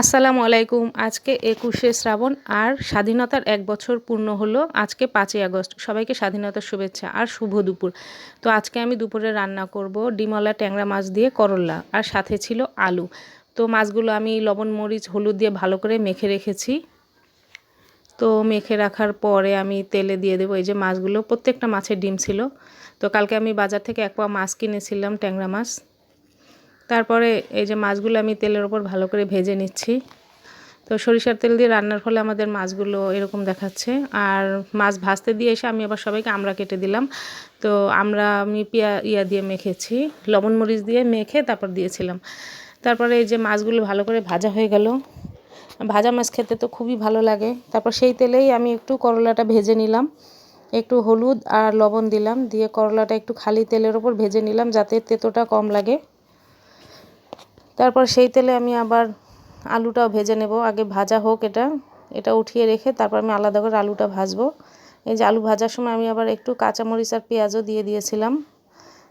আসসালামু আলাইকুম। আজকে একুশে শ্রাবণ আর স্বাধীনতার এক বছর পূর্ণ হলো আজকে পাঁচই আগস্ট। সবাইকে স্বাধীনতার শুভেচ্ছা আর শুভ দুপুর। তো আজকে আমি দুপুরে রান্না করব ডিমলা ট্যাংরা মাছ দিয়ে করল্লা আর সাথে ছিল আলু। তো মাছগুলো আমি লবণ, মরিচ, হলুদ দিয়ে ভালো করে মেখে রেখেছি। তো মেখে রাখার পরে আমি তেলে দিয়ে দেবো এই যে মাছগুলো। প্রত্যেকটা মাছের ডিম ছিল। তো কালকে আমি বাজার থেকে এক পা মাছ কিনেছিলাম ট্যাংরা মাছ। তারপরে এই যে মাছগুলো আমি তেলের ওপর ভালো করে ভেজে নিচ্ছি। তো সরিষার তেল দিয়ে রান্নার ফলে আমাদের মাছগুলো এরকম দেখাচ্ছে। আর মাছ ভাজতে দিয়ে এসে আমি আবার সবাইকে আমরা কেটে দিলাম। তো আমরা আমি পিয়া, ইয়া দিয়ে মেখেছি, লবণ মরিচ দিয়ে মেখে তারপর দিয়েছিলাম। তারপরে এই যে মাছগুলো ভালো করে ভাজা হয়ে গেল। ভাজা মাছ খেতে তো খুবই ভালো লাগে। তারপর সেই তেলেই আমি একটু করলাটা ভেজে নিলাম। একটু হলুদ আর লবণ দিলাম। দিয়ে করলাটা একটু খালি তেলের ওপর ভেজে নিলাম যাতে তেতোটা কম লাগে। তারপর সেই তেলে আমি আবার আলুটাও ভেজে নেব। আগে ভাজা হোক এটা এটা উঠিয়ে রেখে তারপর আমি আলাদা করে আলুটা ভাজবো। এই যে আলু ভাজার সময় আমি আবার একটু কাঁচামরিচ আর পেঁয়াজও দিয়ে দিয়েছিলাম।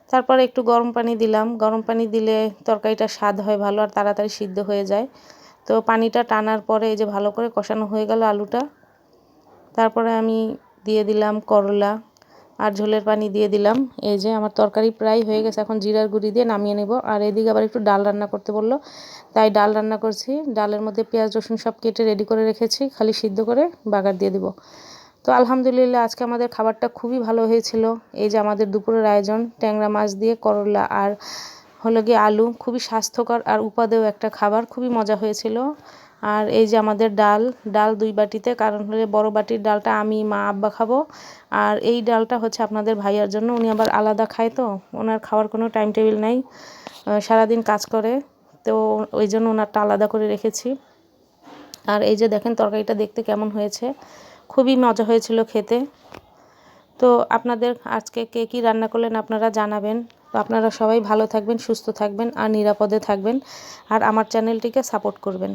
তারপর একটু গরম পানি দিলাম। গরম পানি দিলে তরকারিটা স্বাদ হয় ভালো আর তাড়াতাড়ি সিদ্ধ হয়ে যায়। তো পানিটা টানার পরে এই যে ভালো করে কষানো হয়ে গেল আলুটা। তারপরে আমি দিয়ে দিলাম করলা। আর ঝোলের পানি দিয়ে দিলাম। এই যে আমার তরকারি প্রায় হয়ে গেছে, এখন জিরার গুঁড়ি দিয়ে নামিয়ে নেব। আর এদিকে আবার একটু ডাল রান্না করতে বলল, তাই ডাল রান্না করছি। ডালের মধ্যে পেঁয়াজ, রসুন সব কেটে রেডি করে রেখেছি, খালি সিদ্ধ করে বাগার দিয়ে দিব। তো আলহামদুলিল্লাহ, আজকে আমাদের খাবারটা খুবই ভালো হয়েছিল। এই যে আমাদের দুপুরের আয়োজন, ট্যাংরা মাছ দিয়ে করলা আর হলো গিয়ে আলু, খুবই স্বাস্থ্যকর আর উপাদেয় একটা খাবার, খুবই মজা হয়েছিল। আর এই যে আমাদের ডাল ডাল দুই বাটিতে, কারণ হলে বড় বাটির ডালটা আমি, মা, আব্বা খাব। আর এই ডালটা হচ্ছে আপনাদের ভাইয়ার জন্য, উনি আবার আলাদা খায় তো, ওনার খাওয়ার কোনো টাইম টেবিল নাই সারাদিন কাজ করে, তো ওই জন্য ওনারটা আলাদা করে রেখেছি। আর এই যে দেখেন তরকারিটা দেখতে কেমন হয়েছে, খুবই মজা হয়েছিল খেতে। তো আপনাদের আজকে কে কী রান্না করলেন আপনারা জানাবেন। তো আপনারা সবাই ভালো থাকবেন, সুস্থ থাকবেন আর নিরাপদে থাকবেন। আর আমার চ্যানেলটিকে সাপোর্ট করবেন।